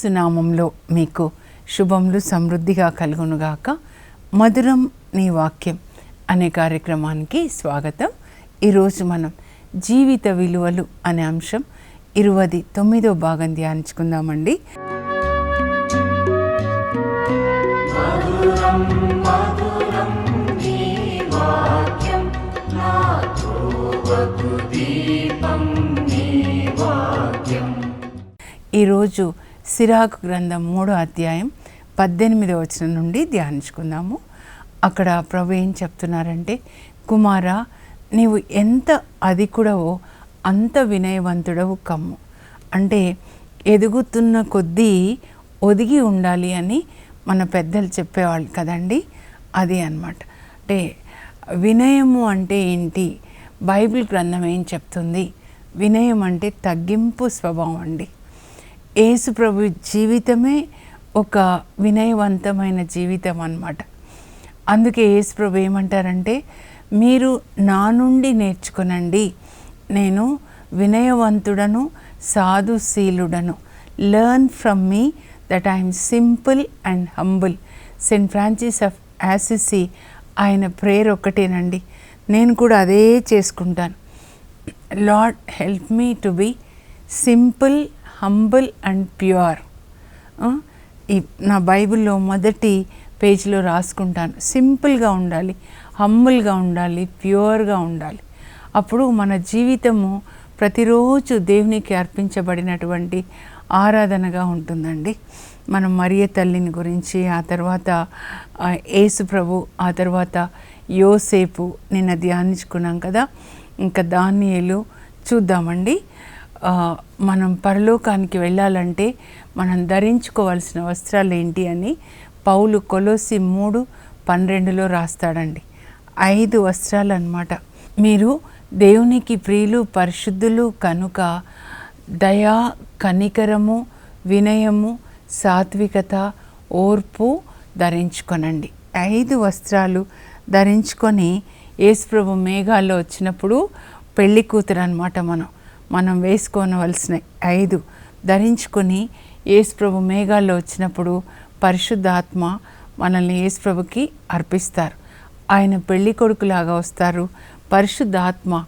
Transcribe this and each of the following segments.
ఏసునామంలో మీకు శుభములు సమృద్ధిగా కలుగునుగాక. మధురం నీ వాక్యం అనే కార్యక్రమానికి స్వాగతం. ఈరోజు మనం జీవిత విలువలు అనే అంశం ఇరువది తొమ్మిదో భాగం ధ్యానించుకుందామండి. ఈరోజు సిరాకు గ్రంథం మూడో అధ్యాయం పద్దెనిమిదో వచనం నుండి ధ్యానించుకుందాము. అక్కడ ప్రభు ఏం చెప్తున్నారంటే కుమారా నీవు ఎంత అధికుడవో అంత వినయవంతుడవు కమ్ము. అంటే ఎదుగుతున్న కొద్దీ ఒదిగి ఉండాలి అని మన పెద్దలు చెప్పేవాళ్ళు కదండి అది అన్నమాట. అంటే వినయము అంటే ఏంటి? బైబిల్ గ్రంథం ఏం చెప్తుంది? వినయం అంటే తగ్గింపు స్వభావం అండి. యేసు ప్రభు జీవితమే ఒక వినయవంతమైన జీవితం అన్నమాట అందుకే యేసు ప్రభు ఏమంటారంటే మీరు నా నుండి నేర్చుకునండి. నేను వినయవంతుడను సాధుశీలుడను. Learn from me that I'm simple and humble Saint Francis of Assisi ఆయన ప్రేయర్ ఒక్కటేనండి. నేను కూడా అదే చేసుకుంటాను. Lord help me to be simple humble and pure. ఈ నా బైబిల్లో మొదటి పేజీలో రాసుకుంటాను. సింపుల్గా ఉండాలి హంబుల్గా ఉండాలి ప్యూర్గా ఉండాలి. అప్పుడు మన జీవితము ప్రతిరోజు దేవునికి అర్పించబడినటువంటి ఆరాధనగా ఉంటుందండి. మనం మరియ తల్లిని గురించి ఆ తర్వాత యేసు ప్రభు ఆ తర్వాత యోసేపు నిన్న ధ్యానించుకున్నాం కదా. ఇంకా దానియేలు చూద్దామండి. మనం పరలోకానికి వెళ్ళాలంటే మనం ధరించుకోవాల్సిన వస్త్రాలు ఏంటి అని పౌలు కొలోసి మూడు పన్నెండులో రాస్తాడండి. ఐదు వస్త్రాలు అన్నమాట మీరు దేవునికి ప్రియులు పరిశుద్ధులు కనుక దయా కనికరము వినయము సాత్వికత ఓర్పు ధరించుకొనండి. ఐదు వస్త్రాలు ధరించుకొని యేసుప్రభు మేఘాల్లో వచ్చినప్పుడు పెళ్ళి కూతురు అనమాట మనం. మనం వేసుకోనవలసిన ఐదు. ధరించుకొని యేసుప్రభు మేఘాల్లో వచ్చినప్పుడు పరిశుద్ధాత్మ మనల్ని యేసుప్రభుకి అర్పిస్తారు. ఆయన పెళ్ళి కొడుకులాగా వస్తారు. పరిశుద్ధాత్మ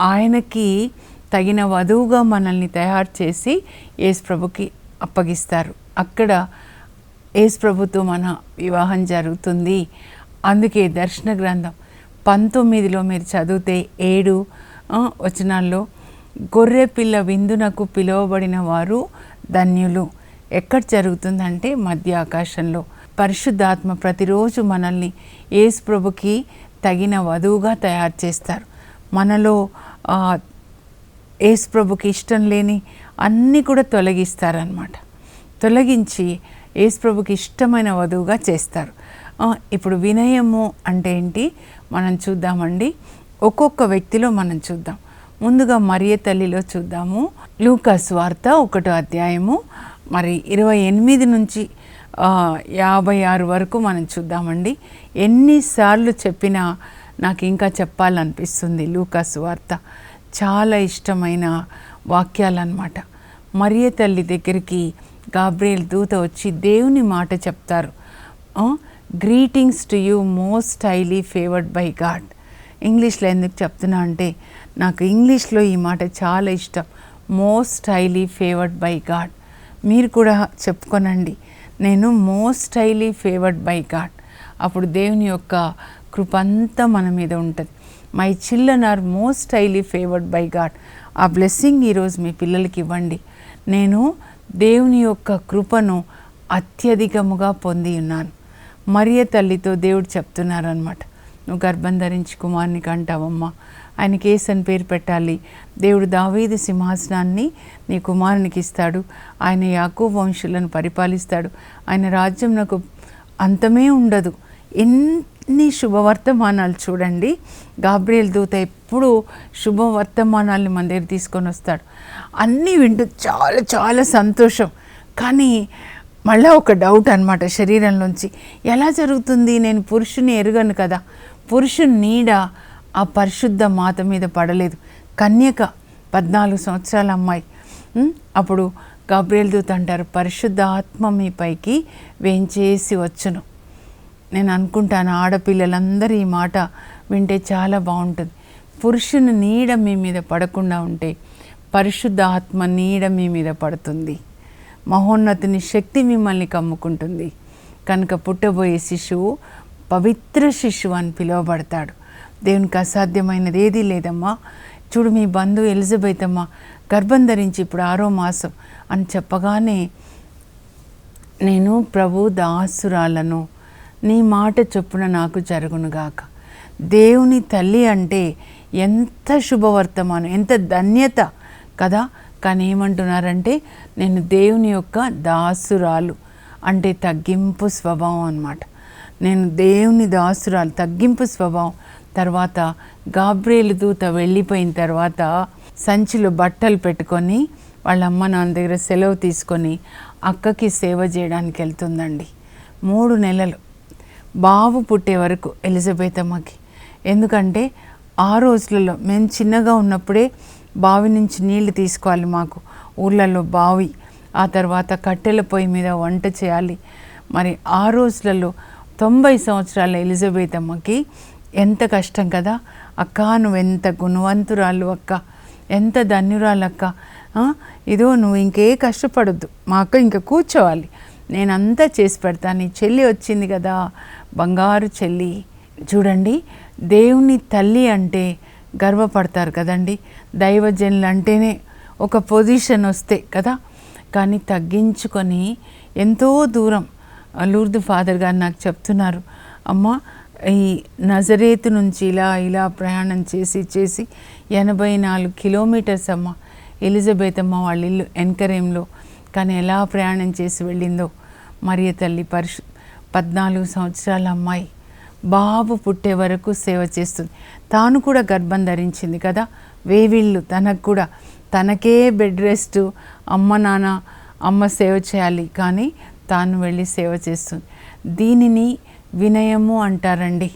ఆయనకి తగిన వధువుగా మనల్ని తయారు చేసి యేసుప్రభుకి అప్పగిస్తారు. అక్కడ యేసుప్రభుతో మన వివాహం జరుగుతుంది. అందుకే దర్శన గ్రంథం పంతొమ్మిదిలో మీరు చదివితే ఏడు వచనాల్లో గొర్రె పిల్ల విందునకు పిలువబడిన వారు ధన్యులు. ఎక్కడ జరుగుతుందంటే మధ్య ఆకాశంలో పరిశుద్ధాత్మ ప్రతిరోజు మనల్ని యేసు ప్రభుకి తగిన వధువుగా తయారు చేస్తారు. మనలో ఆ, యేసు ప్రభుకి ఇష్టం లేని అన్నీ కూడా తొలగిస్తారనమాట తొలగించి యేసు ప్రభుకి ఇష్టమైన వధువుగా చేస్తారు. ఇప్పుడు వినయము అంటే ఏంటి? మనం చూద్దామండి. ఒక్కొక్క వ్యక్తిలో మనం చూద్దాం. ముందుగా మరియ తల్లిలో చూద్దాము. లూకాస్ వార్త ఒకటో అధ్యాయము. మరి ఇరవై ఎనిమిది నుంచి యాభై ఆరు వరకు మనం చూద్దామండి. ఎన్నిసార్లు చెప్పినా నాకు ఇంకా చెప్పాలనిపిస్తుంది లూకాస్ వార్త. చాలా ఇష్టమైన వాక్యాలన్నమాట. మరియ తల్లి దగ్గరికి గాబ్రియల్ దూత వచ్చి దేవుని మాట చెప్తారు. Greetings to you most highly favoured by God. ఇంగ్లీష్లో ఎందుకు చెప్తున్నా అంటే నాకు ఇంగ్లీష్లో ఈ మాట చాలా ఇష్టం. Most highly favoured by God. మీరు కూడా చెప్పుకోనండి. నేను most highly favoured by God. అప్పుడు దేవుని యొక్క కృపంతా మన మీద ఉంటుంది. My children are most highly favoured by God. ఆ బ్లెస్సింగ్ ఈరోజు మీ పిల్లలకి ఇవ్వండి. నేను దేవుని యొక్క కృపను అత్యధికముగా పొంది ఉన్నాను. మరియ తల్లితో దేవుడు చెప్తున్నారనమాట నువ్వు గర్భం ధరించి కుమార్ని కంటావమ్మా. ఆయనకి ఏసు అని పేరు పెట్టాలి. దేవుడు దావీది సింహాసనాన్ని నీ కుమారునికి ఇస్తాడు. ఆయన యాకూ వంశులను పరిపాలిస్తాడు. ఆయన రాజ్యం నాకు అంతమే ఉండదు. ఎన్ని శుభవర్తమానాలు చూడండి. గాబ్రియల్ దూత ఎప్పుడు శుభవర్తమానాల్ని మన దగ్గర తీసుకొని వస్తాడు. అన్నీ వింటూ చాలా చాలా సంతోషం. కానీ మళ్ళీ ఒక డౌట్ అనమాట శరీరంలోంచి. ఎలా జరుగుతుంది? నేను పురుషుని ఎరుగను కదా. పురుషుని నీడ ఆ పరిశుద్ధ మాత మీద పడలేదు. కన్యక పద్నాలుగు సంవత్సరాల అమ్మాయి. అప్పుడు గబ్రియల్ దూత అంటారు పరిశుద్ధ ఆత్మ మీ పైకి వేంచేసి వచ్చును. నేను అనుకుంటాను ఆడపిల్లలందరూ ఈ మాట వింటే చాలా బాగుంటుంది. పురుషుని నీడ మీ మీద పడకుండా ఉంటే పరిశుద్ధ ఆత్మ నీడ మీ మీద పడుతుంది. మహోన్నతిని శక్తి మిమ్మల్ని కమ్ముకుంటుంది. కనుక పుట్టబోయే శిశువు పవిత్ర శిశువు అని పిలువబడతాడు. దేవునికి అసాధ్యమైనది ఏదీ లేదమ్మా. చూడు మీ బంధువు ఎలిజబెత్ అమ్మ గర్భం ధరించి ఇప్పుడు ఆరో మాసం అని చెప్పగానే నేను ప్రభు దాసురాలను నీ మాట చొప్పున నాకు జరుగునుగాక దేవుని తల్లి అంటే ఎంత శుభవర్తమానం ఎంత ధన్యత కదా. కానీ ఏమంటున్నారంటే నేను దేవుని యొక్క దాసురాలు అంటే తగ్గింపు స్వభావం అనమాట నేను దేవుని దాసురాలు తగ్గింపు స్వభావం తర్వాత గాబ్రేలు దూత వెళ్ళిపోయిన తర్వాత సంచిలో బట్టలు పెట్టుకొని వాళ్ళ అమ్మ నాన్న దగ్గర సెలవు తీసుకొని అక్కకి సేవ చేయడానికి వెళ్తుందండి. మూడు నెలలు. బాబు పుట్టే వరకు ఎలిజబెత్ అమ్మకి ఎందుకంటే ఆ రోజులలో మేము చిన్నగా ఉన్నప్పుడే బావి నుంచి నీళ్ళు తీసుకోవాలి మాకు. ఊళ్ళల్లో బావి ఆ తర్వాత కట్టెల పొయ్యి మీద వంట చేయాలి. మరి ఆ రోజులలో తొంభై సంవత్సరాల ఎలిజబెత్ అమ్మకి ఎంత కష్టం కదా? అక్క నువ్వు ఎంత గుణవంతురాలు అక్క. ఎంత ధన్యురాలు అక్క. ఇదో నువ్వు ఇంకే కష్టపడొద్దు. మా అక్క ఇంకా కూర్చోవాలి. నేనంతా చేసి పెడతాను నీ చెల్లి వచ్చింది కదా. బంగారు చెల్లి. చూడండి దేవుని తల్లి అంటే గర్వపడతారు కదండి. దైవజనులు అంటేనే ఒక పొజిషన్ వస్తే కదా. కానీ తగ్గించుకొని ఎంతో దూరం. లూర్దు ఫాదర్ గారు నాకు చెప్తున్నారు. అమ్మ ఈ నజరేతు నుంచి ఇలా ఇలా ప్రయాణం చేసి చేసి ఎనభై నాలుగు కిలోమీటర్స్ అమ్మ ఎలిజబెత్ అమ్మ వాళ్ళ ఇల్లు ఎన్కరేంలో కానీ ఎలా ప్రయాణం చేసి వెళ్ళిందో మరియ తల్లి పరిశు పద్నాలుగు సంవత్సరాల అమ్మాయి. బాబు పుట్టే వరకు సేవ చేస్తుంది. తాను కూడా గర్భం ధరించింది కదా. వేవిళ్ళు తనకు కూడా. తనకే బెడ్ రెస్ట్ అమ్మ నాన్న అమ్మ సేవ చేయాలి. కానీ తాను వెళ్ళి సేవ చేస్తుంది. దీనిని వినయము అంటారండి.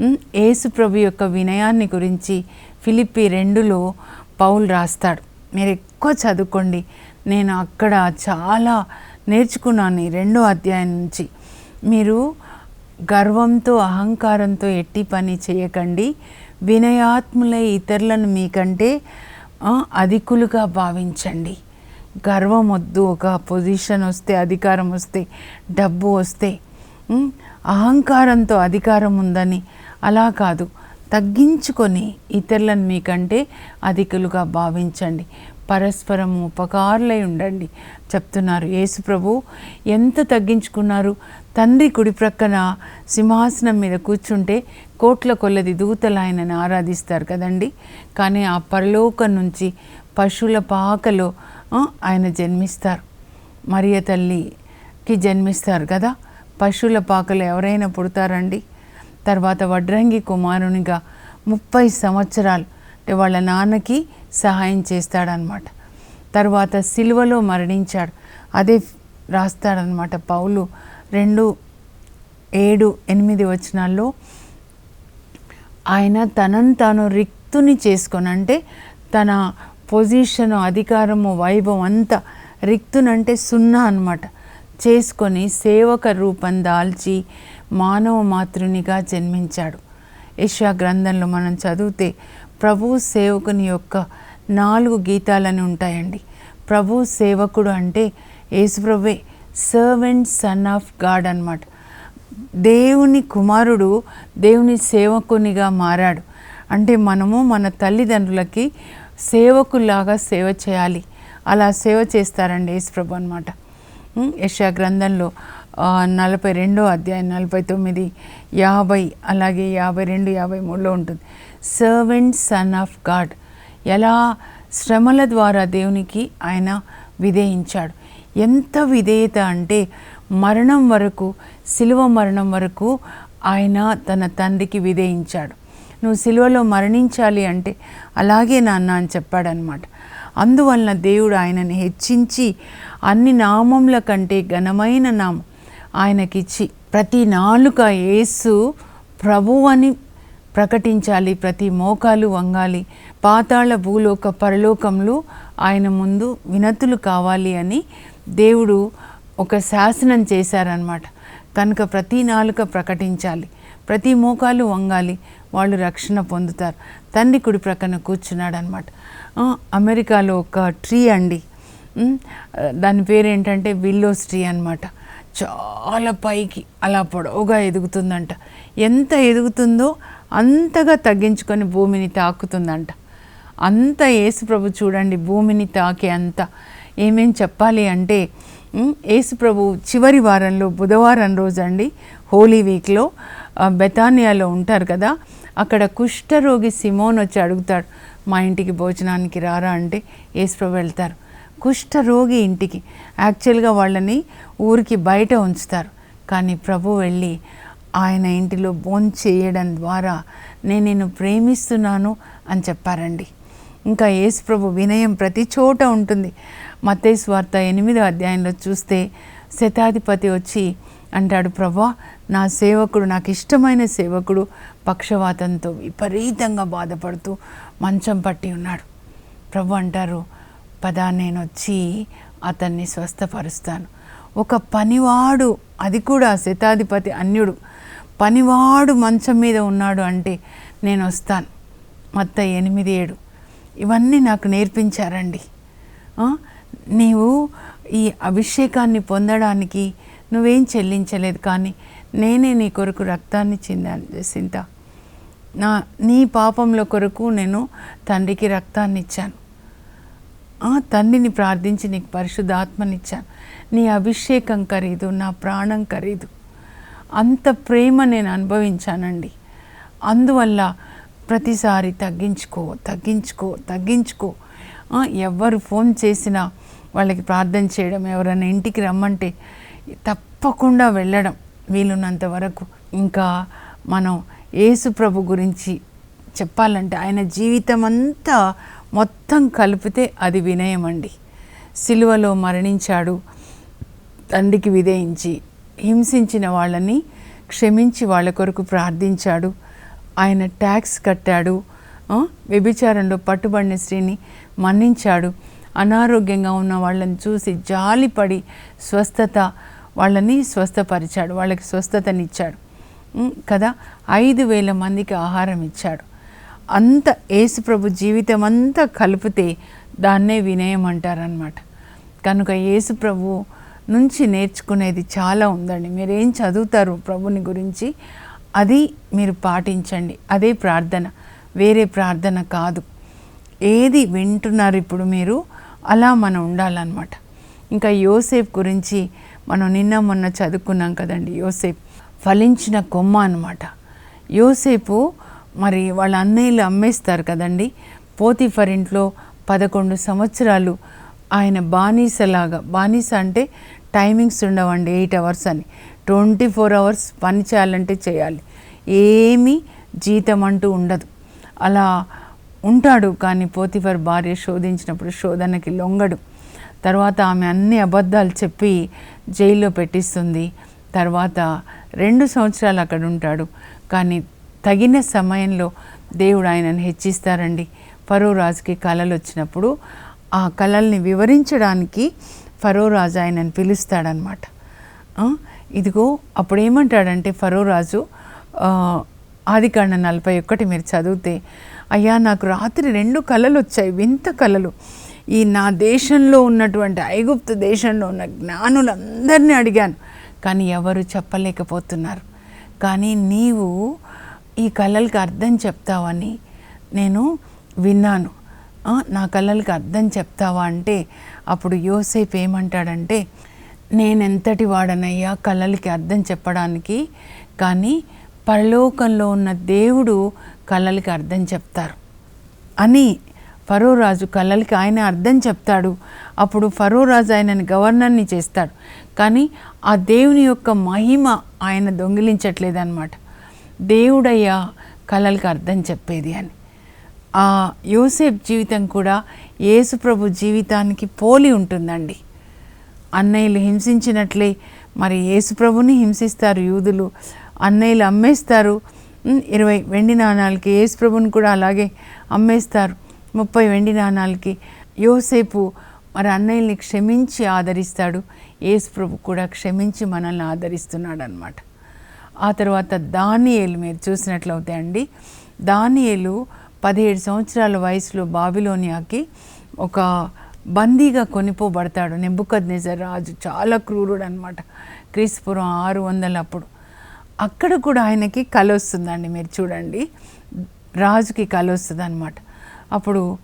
ఏసు యేసు ప్రభు యొక్క వినయాన్ని గురించి ఫిలిప్పి రెండులో పౌలు రాస్తాడు. మీరు ఎక్కువ చదువుకోండి. నేను అక్కడ చాలా నేర్చుకున్నాను ఈ రెండో అధ్యాయం నుంచి. మీరు గర్వంతో అహంకారంతో ఎట్టి పని చేయకండి. వినయాత్ములై ఇతరులను మీకంటే అధికులుగా భావించండి. గర్వం వద్దు ఒక పొజిషన్ వస్తే అధికారం వస్తే డబ్బు వస్తే అహంకారంతో అధికారం ఉందని అలా కాదు. తగ్గించుకొని ఇతరులను మీకంటే అధికులుగా భావించండి. పరస్పరం ఉపకారులై ఉండండి. చెప్తున్నారు యేసు ప్రభు. ఎంత తగ్గించుకున్నారు? తండ్రి కుడి ప్రక్కన సింహాసనం మీద కూర్చుంటే కోట్ల కొల్లది దూతలు ఆయనను ఆరాధిస్తారు కదండి. కానీ ఆ పరలోకం నుంచి పశువుల పాకలో ఆయన జన్మిస్తారు. మరియ తల్లికి జన్మిస్తారు కదా. పశువుల పాకలు ఎవరైనా పుడతారండి? తర్వాత వడ్రంగి కుమారునిగా ముప్పై సంవత్సరాలు అంటే వాళ్ళ నాన్నకి సహాయం చేస్తాడనమాట తర్వాత సిలువలో మరణించాడు. అదే రాస్తాడనమాట పౌలు. రెండు ఏడు ఎనిమిది వచనాల్లో ఆయన తనను తాను రిక్తుని చేసుకొని అంటే తన పొజిషను అధికారము వైభవం అంతా రిక్తునంటే సున్నా అనమాట చేసుకొని సేవక రూపం దాల్చి మానవ మాతృనిగా జన్మించాడు. యశా గ్రంథంలో మనం చదివితే ప్రభు సేవకుని యొక్క నాలుగు గీతాలని ఉంటాయండి. ప్రభు సేవకుడు అంటే యేసుప్రభే సర్వెంట్ సన్ ఆఫ్ గాడ్ అన్నమాట. దేవుని కుమారుడు దేవుని సేవకునిగా మారాడు. అంటే మనము మన తల్లిదండ్రులకి సేవకులాగా సేవ చేయాలి. అలా సేవ చేస్తారండి యేసుప్రభు అనమాట యశా గ్రంథంలో నలభై రెండో అధ్యాయం నలభై తొమ్మిది యాభై అలాగే యాభై రెండు యాభై మూడులో ఉంటుంది. సర్వెంట్ సన్ ఆఫ్ గాడ్ ఎలా? శ్రమల ద్వారా దేవునికి ఆయన విధేయించాడు. ఎంత విధేయత అంటే మరణం వరకు శిలువ మరణం వరకు ఆయన తన తండ్రికి విధేయించాడు. నువ్వు సిలువలో మరణించాలి అంటే అలాగే నాన్న అని చెప్పాడనమాట. అందువలన దేవుడు ఆయనని హెచ్చించి అన్ని నామముల కంటే ఘనమైన నామం ఆయనకిచ్చి ప్రతి నాలుక యేసు ప్రభు అని ప్రకటించాలి ప్రతి మోకాలు వంగాలి పాతాళ భూలోక పరలోకములు ఆయన ముందు వినతులు కావాలి అని దేవుడు ఒక శాసనం చేశారనమాట కనుక ప్రతి నాలుక ప్రకటించాలి ప్రతి మోకాలు వంగాలి వాళ్ళు రక్షణ పొందుతారు. తండ్రి కుడి ప్రక్కన కూర్చున్నాడు అనమాట అమెరికాలో ఒక ట్రీ అండి. దాని పేరు ఏంటంటే విల్లోస్ ట్రీ అనమాట చాలా పైకి అలా పొడవుగా ఎదుగుతుందంట. ఎంత ఎదుగుతుందో అంతగా తగ్గించుకొని భూమిని తాకుతుందంట. అంత యేసుప్రభు చూడండి భూమిని తాకే అంత. ఏమేం చెప్పాలి అంటే యేసుప్రభు చివరి వారంలో బుధవారం రోజు అండి హోలీ వీక్లో బెతానియాలో ఉంటారు కదా. అక్కడ కుష్ఠరోగి సిమోన్ వచ్చి అడుగుతాడు మా ఇంటికి భోజనానికి రారా? అంటే ఏసుప్రభు వెళ్తారు. కుష్ఠరోగి ఇంటికి. యాక్చువల్గా వాళ్ళని ఊరికి బయట ఉంచుతారు. కానీ ప్రభు వెళ్ళి ఆయన ఇంటిలో భోంచేయడం చేయడం ద్వారా నేను నిన్ను ప్రేమిస్తున్నాను అని చెప్పారండి. ఇంకా యేసుప్రభు వినయం ప్రతి చోట ఉంటుంది. మత్తయి వార్త ఎనిమిదో అధ్యాయంలో చూస్తే శతాధిపతి వచ్చి అంటాడు ప్రభా నా సేవకుడు నాకు ఇష్టమైన సేవకుడు పక్షవాతంతో విపరీతంగా బాధపడుతూ మంచం పట్టి ఉన్నాడు. ప్రభు అంటారు పదా నేను వచ్చి అతన్ని స్వస్థపరుస్తాను. ఒక పనివాడు అది కూడా శతాధిపతి అన్యుడు పనివాడు మంచం మీద ఉన్నాడు అంటే నేను వస్తాను మొత్త ఎనిమిది ఏడు. ఇవన్నీ నాకు నేర్పించారండి. నీవు ఈ అభిషేకాన్ని పొందడానికి నువ్వేం చెల్లించలేదు కానీ నేనే నీ కొరకు రక్తాన్ని చిందాను జసింత. నా నీ పాపంలో కొరకు నేను తండ్రికి రక్తాన్ని ఇచ్చాను. ఆ తండ్రిని ప్రార్థించి నీకు పరిశుద్ధాత్మనిచ్చాను. నీ అభిషేకం ఖరీదు నా ప్రాణం ఖరీదు అంత ప్రేమ నేను అనుభవించానండి. అందువల్ల ప్రతిసారి తగ్గించుకో తగ్గించుకో తగ్గించుకో. ఎవరు ఫోన్ చేసినా వాళ్ళకి ప్రార్థన చేయడం ఎవరైనా ఇంటికి రమ్మంటే తప్పకుండా వెళ్ళడం. వీలున్నంత వరకు ఇంకా మనం యేసు ప్రభు గురించి చెప్పాలంటే ఆయన జీవితం అంతా మొత్తం కలిపితే అది వినయం అండి సిలువలో మరణించాడు తండ్రికి విధేయించి హింసించిన వాళ్ళని క్షమించి వాళ్ళ కొరకు ప్రార్థించాడు. ఆయన ట్యాక్స్ కట్టాడు వ్యభిచారంలో పట్టుబడిన స్త్రీని మన్నించాడు. అనారోగ్యంగా ఉన్న వాళ్ళని చూసి జాలిపడి స్వస్థత వాళ్ళని స్వస్థపరిచాడు వాళ్ళకి స్వస్థతనిచ్చాడు. కదా? ఐదు వేల మందికి ఆహారం ఇచ్చాడు. అంత యేసుప్రభు జీవితం అంతా కలిపితే దాన్నే వినయం అంటారనమాట కనుక యేసుప్రభు నుంచి నేర్చుకునేది చాలా ఉందండి. మీరు ఏం చదువుతారు ప్రభుని గురించి అది మీరు పాటించండి. అదే ప్రార్థన. వేరే ప్రార్థన కాదు. ఏది వింటున్నారు ఇప్పుడు మీరు అలా మనం ఉండాలన్నమాట. ఇంకా యోసేఫ్ గురించి మనం నిన్న మొన్న చదువుకున్నాం కదండి యోసేపు. ఫలించిన కొమ్మ అనమాట యోసేపు మరి వాళ్ళ అన్నయ్యలు అమ్మేస్తారు కదండి. పోతిఫర్ ఇంట్లో పదకొండు సంవత్సరాలు ఆయన బానిసలాగా బానిస అంటే టైమింగ్స్ ఉండవండి ఎయిట్ అవర్స్ అని. ట్వంటీ ఫోర్ అవర్స్ పని చేయాలంటే చేయాలి. ఏమీ జీతం అంటూ ఉండదు. అలా ఉంటాడు కానీ పోతిఫర్ భార్య శోధించినప్పుడు శోధనకి లొంగడు. తర్వాత ఆమె అన్ని అబద్ధాలు చెప్పి జైల్లో పెట్టిస్తుంది. తర్వాత రెండు సంవత్సరాలు అక్కడ ఉంటాడు. కానీ తగిన సమయంలో దేవుడు ఆయనను హెచ్చిస్తారండి. ఫరో రాజుకి కళలు వచ్చినప్పుడు ఆ కళల్ని వివరించడానికి ఫరో రాజు ఆయనను పిలుస్తాడనమాట ఇదిగో అప్పుడు ఏమంటాడంటే ఫరో రాజు ఆ, నలభై ఒకటి మీరు చదివితే అయ్యా నాకు రాత్రి రెండు కళలు వచ్చాయి వింత కళలు ఈ నా దేశంలో ఉన్నటువంటి ఐగుప్తు దేశంలో ఉన్న జ్ఞానులందరినీ అడిగాను. కానీ ఎవరు చెప్పలేకపోతున్నారు. కానీ నీవు ఈ కళలకు అర్థం చెప్తావని నేను విన్నాను. నా కళలకు అర్థం చెప్తావా అంటే అప్పుడు యోసేపు ఏమంటాడంటే నేనెంతటి వాడనయ్యా కళలకి అర్థం చెప్పడానికి కానీ పరలోకంలో ఉన్న దేవుడు కళలకి అర్థం చెప్తారు అని ఫరో రాజు కళలకి ఆయన అర్థం చెప్తాడు. అప్పుడు ఫరో రాజు ఆయనని గవర్నర్ని చేస్తాడు. కానీ ఆ దేవుని యొక్క మహిమ ఆయన దొంగిలించట్లేదన్నమాట. దేవుడయ్యా కళలకి అర్థం చెప్పేది అని. ఆ యోసేఫ్ జీవితం కూడా యేసుప్రభు జీవితానికి పోలి ఉంటుందండి. అన్నయ్యలు హింసించినట్లే మరి యేసుప్రభుని హింసిస్తారు యూదులు. అన్నయ్యలు అమ్మేస్తారు. ఇరవై వెండి నాణాలకి యేసుప్రభుని కూడా అలాగే అమ్మేస్తారు. ముప్పై వెండి నాణాలకి యోసేపు మరి అన్నయ్యల్ని క్షమించి ఆదరిస్తాడు. యేసుప్రభు కూడా క్షమించి మనల్ని ఆదరిస్తున్నాడు అనమాట ఆ తర్వాత దానియేలు మీరు చూసినట్లయితే అండి దానియేలు పదిహేడు సంవత్సరాల వయసులో బాబిలోనియాకి ఒక బందీగా కొనిపోబడతాడు. నెబ్బుకద్నెజర్ రాజు చాలా క్రూరుడు అనమాట క్రీస్పురం ఆరు వందల అప్పుడు. అక్కడ కూడా ఆయనకి కల వస్తుందండి మీరు చూడండి. రాజుకి కల వస్తుంది అనమాట అప్పుడు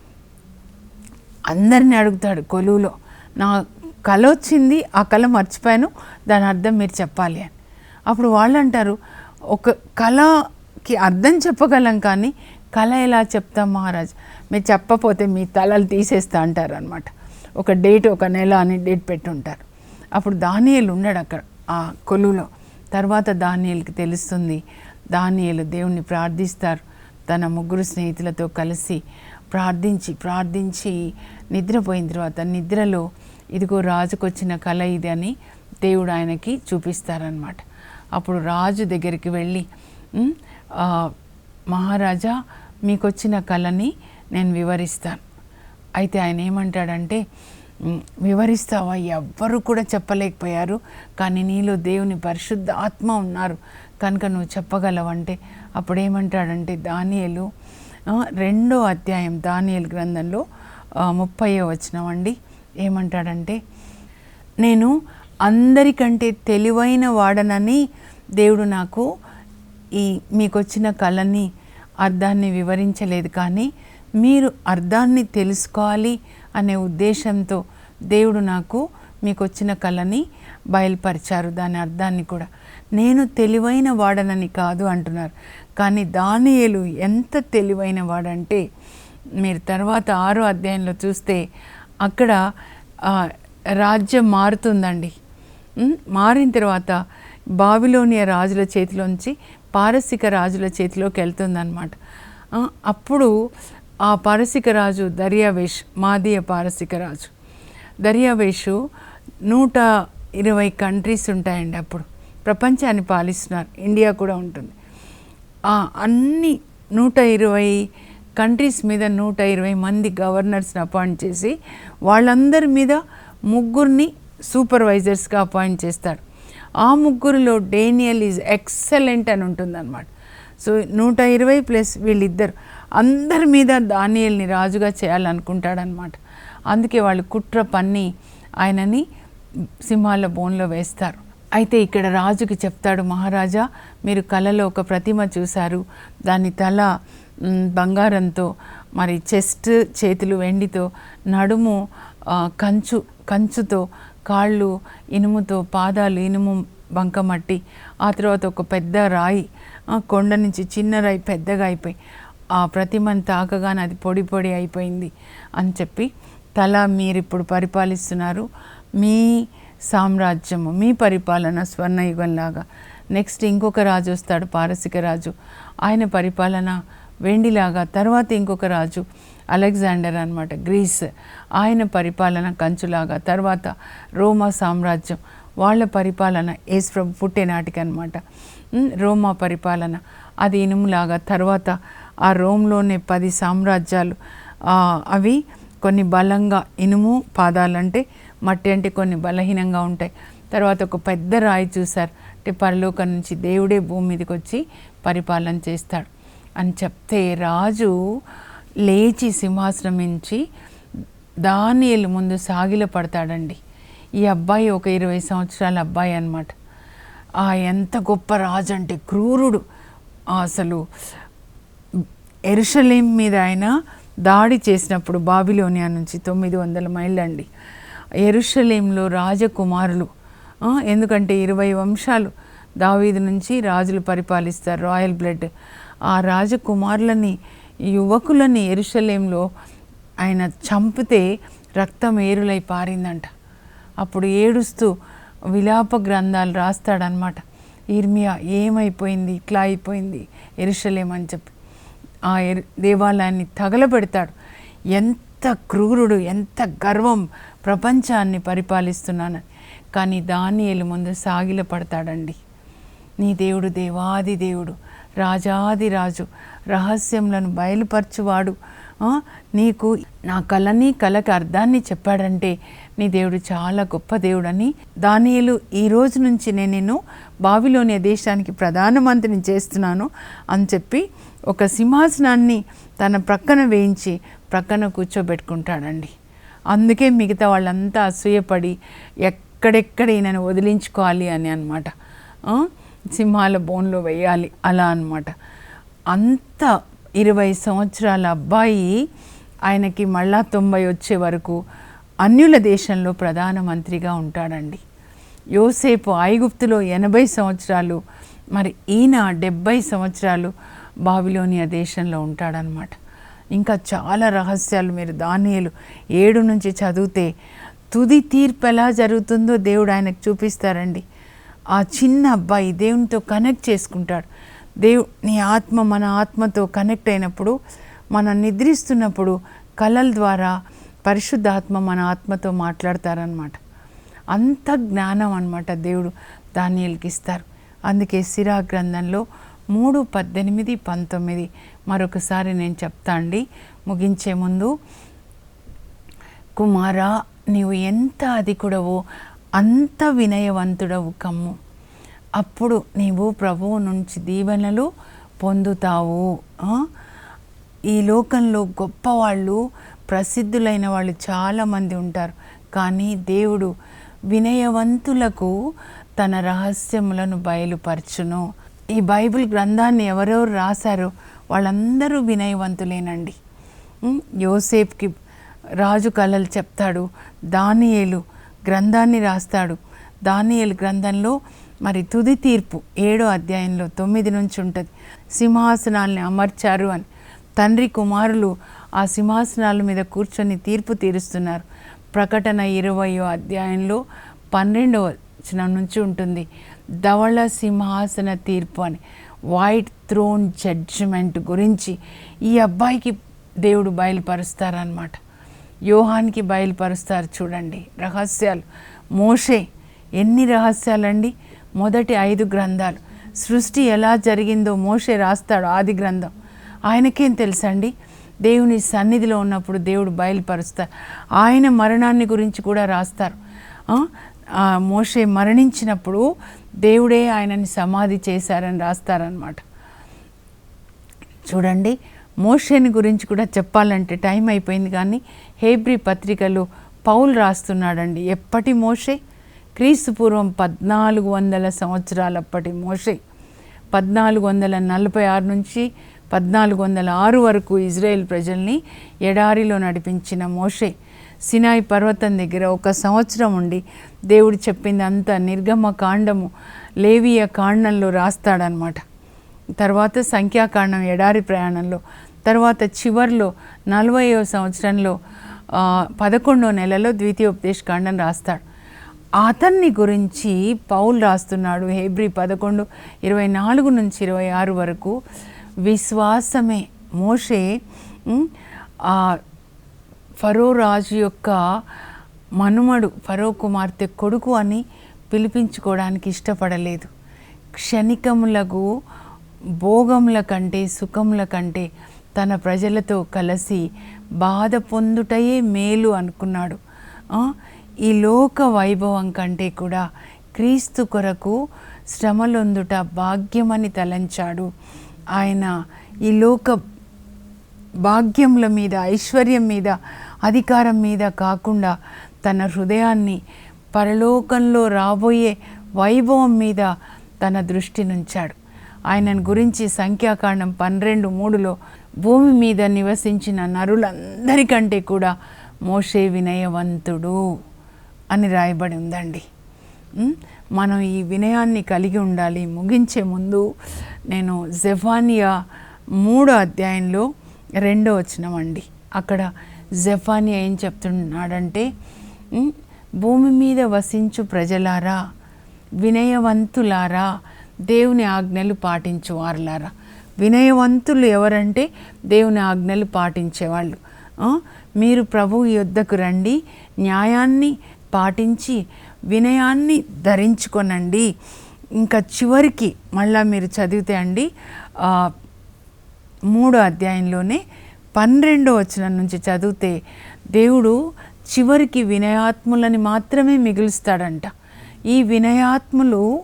అందరిని అడుగుతాడు కొలువులో నా కళ వచ్చింది ఆ కళ మర్చిపోయాను దాని అర్థం మీరు చెప్పాలి అని. అప్పుడు వాళ్ళు అంటారు ఒక కళకి అర్థం చెప్పగలం కానీ కళ ఎలా చెప్తాం మహారాజ్? మీరు చెప్పపోతే మీ తలలు తీసేస్తా అంటారు అనమాట ఒక డేట్ ఒక నెల అని డేట్ పెట్టుంటారు. అప్పుడు దానియలు ఉన్నాడు అక్కడ ఆ కొలువులో. తర్వాత దానియలకి తెలుస్తుంది దానియలు దేవుణ్ణి ప్రార్థిస్తారు తన ముగ్గురు స్నేహితులతో కలిసి ప్రార్థించి ప్రార్థించి నిద్రపోయిన తర్వాత నిద్రలో ఇదిగో రాజుకు వచ్చిన కళ ఇది అని దేవుడు ఆయనకి చూపిస్తారనమాట అప్పుడు రాజు దగ్గరికి వెళ్ళి మహారాజా మీకు వచ్చిన కళని నేను వివరిస్తాను. అయితే ఆయన ఏమంటాడంటే వివరిస్తావా? ఎవ్వరు కూడా చెప్పలేకపోయారు. కానీ నీలో దేవుని పరిశుద్ధ ఆత్మ ఉన్నారు. కనుక నువ్వు చెప్పగలవంటే. అప్పుడేమంటాడంటే దానియలు రెండో అధ్యాయం దానియల్ గ్రంథంలో ముప్పై వచనం అండి. ఏమంటాడంటే నేను అందరికంటే తెలివైన వాడనని దేవుడు నాకు ఈ మీకు వచ్చిన కళని అర్థాన్ని వివరించలేదు కానీ మీరు అర్థాన్ని తెలుసుకోవాలి అనే ఉద్దేశంతో దేవుడు నాకు మీకు వచ్చిన కళని బయలుపరిచారు. దాని అర్థాన్ని కూడా నేను తెలివైన వాడనని కాదు అంటున్నారు. కానీ దానియేలు ఎంత తెలివైన వాడంటే మీరు తర్వాత ఆరో అధ్యాయంలో చూస్తే అక్కడ రాజ్యం మారుతుందండి. మారిన తర్వాత బావిలోనియ రాజుల చేతిలోంచి పారసిక రాజుల చేతిలోకి వెళ్తుందన్నమాట. అప్పుడు ఆ పారసిక రాజు దర్యావేష్ మాదీయ పారసిక రాజు. దర్యావేషు నూట ఇరవై కంట్రీస్ ఉంటాయండి అప్పుడు. ప్రపంచాన్ని పాలిస్తున్నారు. ఇండియా కూడా ఉంటుంది. అన్ని నూట ఇరవై కంట్రీస్ మీద నూట ఇరవై మంది గవర్నర్స్ని అపాయింట్ చేసి వాళ్ళందరి మీద ముగ్గురిని సూపర్వైజర్స్గా అపాయింట్ చేస్తారు. ఆ ముగ్గురులో డేనియల్ ఈజ్ ఎక్సలెంట్ అని ఉంటుందన్నమాట. సో నూట ఇరవై ప్లస్ వీళ్ళిద్దరు అందరి మీద దానియల్ని రాజుగా చేయాలనుకుంటాడనమాట అందుకే వాళ్ళు కుట్ర పన్ని ఆయనని సింహాల బోన్లో వేస్తారు. అయితే ఇక్కడ రాజుకి చెప్తాడు మహారాజా మీరు కలలో ఒక ప్రతిమ చూశారు. దాని తల బంగారంతో మరి చెస్ట్ చేతులు వెండితో నడుము కంచు కంచుతో కాళ్ళు ఇనుముతో పాదాలు ఇనుము బంకమట్టి ఆ తర్వాత ఒక పెద్ద రాయి కొండ నుంచి చిన్న రాయి పెద్దగా అయిపోయి ఆ ప్రతిమను తాకగానే అది పొడి పొడి అయిపోయింది అని చెప్పి తల మీరు ఇప్పుడు పరిపాలిస్తున్నారు. మీ సామ్రాజ్యము మీ పరిపాలన స్వర్ణయుగంలాగా. నెక్స్ట్ ఇంకొక రాజు వస్తాడు పారసిక రాజు. ఆయన పరిపాలన వెండిలాగా. తర్వాత ఇంకొక రాజు అలెగ్జాండర్ అనమాట గ్రీస్. ఆయన పరిపాలన కంచులాగా. తర్వాత రోమా సామ్రాజ్యం. వాళ్ళ పరిపాలన యేసు ప్రభు నాటికి అనమాట రోమా పరిపాలన. అది ఇనుములాగా. తర్వాత ఆ రోమ్లోనే పది సామ్రాజ్యాలు అవి కొన్ని బలంగా ఇనుము పాదాలు అంటే మట్టి అంటే కొన్ని బలహీనంగా ఉంటాయి. తర్వాత ఒక పెద్ద రాయి చూశారు. అంటే పరలోకం నుంచి దేవుడే భూమి మీదకి వచ్చి పరిపాలన చేస్తాడు అని చెప్తే రాజు లేచి సింహాసనం నుంచి దానియలు ముందు సాగిల పడతాడండి. ఈ అబ్బాయి ఒక ఇరవై సంవత్సరాల అబ్బాయి అన్నమాట. ఆ ఎంత గొప్ప రాజు అంటే క్రూరుడు. అసలు ఎరుషలేం మీద ఆయన దాడి చేసినప్పుడు బాబిలోనియా నుంచి తొమ్మిది వందల మైళ్ళు అండి ఎరుషలేంలో రాజకుమారులు ఎందుకంటే ఇరవై వంశాలు దావీదు నుంచి రాజులు పరిపాలిస్తారు. రాయల్ బ్లడ్ ఆ రాజకుమారులని యువకులని ఎరుషలేంలో ఆయన చంపితే రక్తం ఏరులై పారిందంట. అప్పుడు ఏడుస్తూ విలాప గ్రంథాలు రాస్తాడనమాట ఇర్మియా ఏమైపోయింది? ఇట్లా అయిపోయింది ఎరుషలేం అని చెప్పి. ఆ ఎరు దేవాలయాన్ని తగలబెడతాడు. ఎంత క్రూరుడు ఎంత గర్వం ప్రపంచాన్ని పరిపాలిస్తున్నానని. కానీ దానియలు ముందు సాగిల పడతాడండి. నీ దేవుడు దేవాది దేవుడు రాజాది రాజు రహస్యములను బయలుపరచువాడు. నీకు నా కళని కళకి అర్థాన్ని చెప్పాడంటే నీ దేవుడు చాలా గొప్ప దేవుడని. దానియలు ఈ రోజు నుంచి నేను నిన్ను బావిలోని దేశానికి ప్రధానమంత్రిని చేస్తున్నాను అని చెప్పి ఒక సింహాసనాన్ని తన ప్రక్కన వేయించి ప్రక్కన కూర్చోబెట్టుకుంటాడండి. అందుకే మిగతా వాళ్ళంతా అసూయపడి ఎక్కడెక్కడ ఈయనను వదిలించుకోవాలి అని అనమాట సింహాల బోన్లో వేయాలి అలా అనమాట అంత ఇరవై సంవత్సరాల అబ్బాయి ఆయనకి మళ్ళా తొంభై వచ్చే వరకు అన్యుల దేశంలో ప్రధానమంత్రిగా ఉంటాడండి. యోసేపు ఐగుప్తులో ఎనభై సంవత్సరాలు మరి ఈయన డెబ్భై సంవత్సరాలు బాబిలోనియా దేశంలో ఉంటాడనమాట ఇంకా చాలా రహస్యాలు మీరు దానియలు ఏడు నుంచి చదివితే తుది తీర్పు ఎలా జరుగుతుందో దేవుడు ఆయనకు చూపిస్తారండి. ఆ చిన్న అబ్బాయి దేవునితో కనెక్ట్ చేసుకుంటాడు. దేవు నీ ఆత్మ మన ఆత్మతో కనెక్ట్ అయినప్పుడు మనం నిద్రిస్తున్నప్పుడు కళల ద్వారా పరిశుద్ధాత్మ మన ఆత్మతో మాట్లాడతారనమాట అంత జ్ఞానం అనమాట దేవుడు దానియలకి ఇస్తారు. అందుకే సిరా గ్రంథంలో మూడు పద్దెనిమిది పంతొమ్మిది. మరొకసారి నేను చెప్తా అండి. ముగించే ముందు కుమారా నీవు ఎంత అధికుడవో అంత వినయవంతుడవు కమ్ము. అప్పుడు నీవు ప్రభువు నుంచి దీవెనలు పొందుతావు. ఈ లోకంలో గొప్పవాళ్ళు ప్రసిద్ధులైన వాళ్ళు చాలామంది ఉంటారు. కానీ దేవుడు వినయవంతులకు తన రహస్యములను బయలుపరచును. ఈ బైబిల్ గ్రంథాన్ని ఎవరెవరు రాశారో వాళ్ళందరూ వినయవంతులేనండి. యోసేఫ్కి రాజు కళలు చెప్తాడు దానియేలు గ్రంథాన్ని రాస్తాడు. దానియేలు గ్రంథంలో మరి తుది తీర్పు ఏడో అధ్యాయంలో తొమ్మిది నుంచి ఉంటుంది. సింహాసనాల్ని అమర్చారు అని. తండ్రి కుమారులు ఆ సింహాసనాల మీద కూర్చొని తీర్పు తీరుస్తున్నారు. ప్రకటన ఇరవయో అధ్యాయంలో పన్నెండవ వచనం నుంచి ఉంటుంది. ధవళ సింహాసన తీర్పు అని. వైట్ థ్రోన్ జడ్జిమెంట్ గురించి ఈ అబ్బాయికి దేవుడు బయలుపరుస్తారనమాట యోహాన్కి బయలుపరుస్తారు చూడండి. రహస్యాలు. మోషే ఎన్ని రహస్యాలండి? మొదటి ఐదు గ్రంథాలు. సృష్టి ఎలా జరిగిందో మోషే రాస్తాడు ఆది గ్రంథం. ఆయనకేం తెలుసండి? దేవుని సన్నిధిలో ఉన్నప్పుడు దేవుడు బయలుపరుస్తారు. ఆయన మరణాన్ని గురించి కూడా రాస్తారు. మోషే మరణించినప్పుడు దేవుడే ఆయనని సమాధి చేశారని రాస్తారనమాట చూడండి మోషేని గురించి కూడా చెప్పాలంటే టైం అయిపోయింది కానీ హేబ్రి పత్రికలు పౌలు రాస్తున్నాడండి ఎప్పటి మోషే? క్రీస్తు పూర్వం పద్నాలుగు వందల సంవత్సరాలప్పటి మోషే. పద్నాలుగు వందల నలభై ఆరు నుంచి పద్నాలుగు వందల ఆరు వరకు ఇజ్రాయెల్ ప్రజల్ని ఎడారిలో నడిపించిన మోషే. సినాయి పర్వతం దగ్గర ఒక సంవత్సరం ఉండి దేవుడు చెప్పింది అంతా నిర్గమ కాండము లేవియ కాండంలో రాస్తాడనమాట. తర్వాత సంఖ్యాకాండం ఎడారి ప్రయాణంలో తర్వాత చివర్లో నలభైవ సంవత్సరంలో పదకొండో నెలలో ద్వితీయోపదేశ కాండం రాస్తాడు. అతన్ని గురించి పౌలు రాస్తున్నాడు హేబ్రి పదకొండు ఇరవై నాలుగు నుంచి ఇరవై ఆరు వరకు. విశ్వాసమే. మోషే ఫరో రాజు యొక్క మనుమడు ఫరో కుమార్తె కొడుకు అని పిలిపించుకోవడానికి ఇష్టపడలేదు. క్షణికములకు భోగముల కంటే సుఖముల కంటే తన ప్రజలతో కలిసి బాధ పొందుటయే మేలు అనుకున్నాడు. ఈ లోక వైభవం కంటే కూడా క్రీస్తు కొరకు శ్రమలొందుట భాగ్యమని తలంచాడు. ఆయన ఈ లోక భాగ్యముల మీద ఐశ్వర్యం మీద అధికారం మీద కాకుండా తన హృదయాన్ని పరలోకంలో రాబోయే వైభవం మీద తన దృష్టి నుంచాడు. ఆయనను గురించి సంఖ్యాకాండం పన్నెండు మూడులో భూమి మీద నివసించిన నరులందరికంటే కూడా మోషే వినయవంతుడు అని రాయబడి ఉందండి. మనం ఈ వినయాన్ని కలిగి ఉండాలి. ముగించే ముందు నేను జెఫానియా మూడో అధ్యాయంలో రెండో వచ్చినమండి అక్కడ జెఫానియా ఏం చెప్తున్నాడంటే భూమి మీద వసించు ప్రజలారా వినయవంతులారా దేవుని ఆజ్ఞలు పాటించేవారులారా. వినయవంతులు ఎవరంటే దేవుని ఆజ్ఞలు పాటించేవాళ్ళు. మీరు ప్రభు యొద్దకు రండి న్యాయాన్ని పాటించి వినయాన్ని ధరించుకొనండి. ఇంకా చివరికి మళ్ళా మీరు చదివితే అండి మూడో అధ్యాయంలోనే పన్నెండో వచనం నుంచి చదివితే దేవుడు చివరికి వినయాత్ములని మాత్రమే మిగులుస్తాడంట. ఈ వినయాత్ములు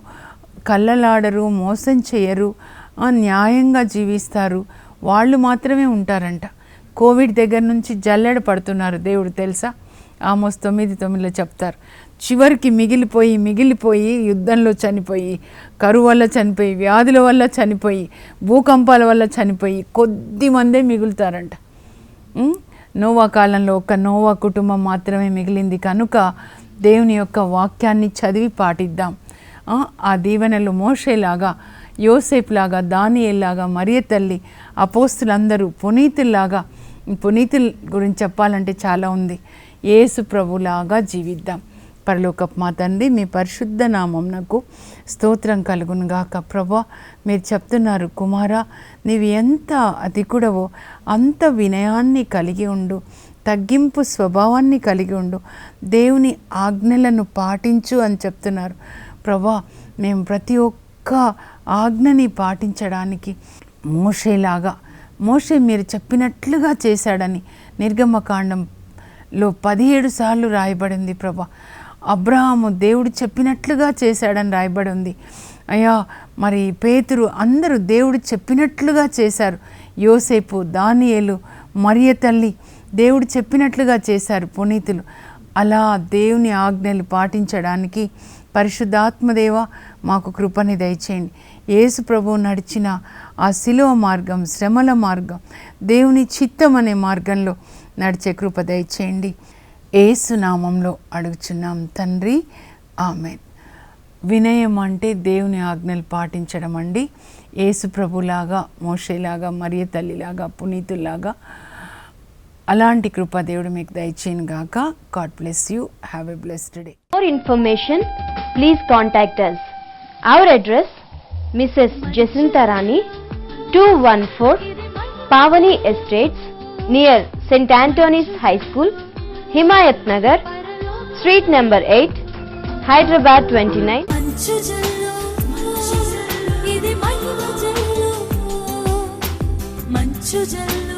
కళ్ళలాడరు మోసం చేయరు ఆ, న్యాయంగా జీవిస్తారు. వాళ్ళు మాత్రమే ఉంటారంట. కోవిడ్ దగ్గర నుంచి జల్లెడ పడుతున్నారు దేవుడు తెలుసా? ఆమోస్ తొమ్మిది తొమ్మిదిలో చెప్తారు. చివరికి మిగిలిపోయి మిగిలిపోయి యుద్ధంలో చనిపోయి కరువు వల్ల చనిపోయి వ్యాధుల వల్ల చనిపోయి భూకంపాల వల్ల చనిపోయి కొద్ది మందే మిగులుతారంట. నోవా కాలంలో ఒక నోవా కుటుంబం మాత్రమే మిగిలింది. కనుక దేవుని యొక్క వాక్యాన్ని చదివి పాటిద్దాం. ఆ, దీవెనలు మోషేలాగా యోసేపులాగా దానియేలాగా మరియ తల్లి అపోస్తులందరూ పునీతుల్లాగా పునీతుల గురించి చెప్పాలంటే చాలా ఉంది. యేసు ప్రభులాగా జీవిద్దాం. పరలోకపు మా తండ్రి మీ పరిశుద్ధ నామంనకు స్తోత్రం కలుగునుగాక ప్రభా మీరు చెప్తున్నారు కుమార నీవు ఎంత అధికుడవో అంత వినయాన్ని కలిగి ఉండు తగ్గింపు స్వభావాన్ని కలిగి ఉండు దేవుని ఆజ్ఞలను పాటించు అని చెప్తున్నారు. ప్రభా మేము ప్రతి ఒక్క ఆజ్ఞని పాటించడానికి మోషేలాగా మోషే మీరు చెప్పినట్లుగా చేశాడని లో పదిహేడు సార్లు రాయబడింది ప్రభా. అబ్రహాము దేవుడు చెప్పినట్లుగా చేశాడని రాయబడి ఉంది. అయ్యా మరి పేతురు అందరూ దేవుడు చెప్పినట్లుగా చేశారు. యోసేపు దానియేలు మరియ తల్లి దేవుడు చెప్పినట్లుగా చేశారు పునీతులు. అలా దేవుని ఆజ్ఞలు పాటించడానికి పరిశుద్ధాత్మదేవ మాకు కృపని దయచేయండి. యేసు ప్రభువు నడిచిన ఆ శిలువ మార్గం శ్రమల మార్గం దేవుని చిత్తం అనే మార్గంలో నడిచే కృప దయచేయండి. ఏసునామంలో అడుగుచున్నాం తండ్రి. ఆమె వినయం అంటే దేవుని ఆజ్ఞలు పాటించడం అండి. యేసు ప్రభులాగా మోషేలాగా మరియ తల్లిలాగా పునీతుల్లాగా అలాంటి కృప దేవుడు మీకు దయచేయను గాక. God bless you. Have a blessed day. For information please contact us our address Mrs Jacintharani two one four Pavani estates near Saint Antony's high school Himayat Nagar street number eight Hyderabad twenty nine మంచు జల్లు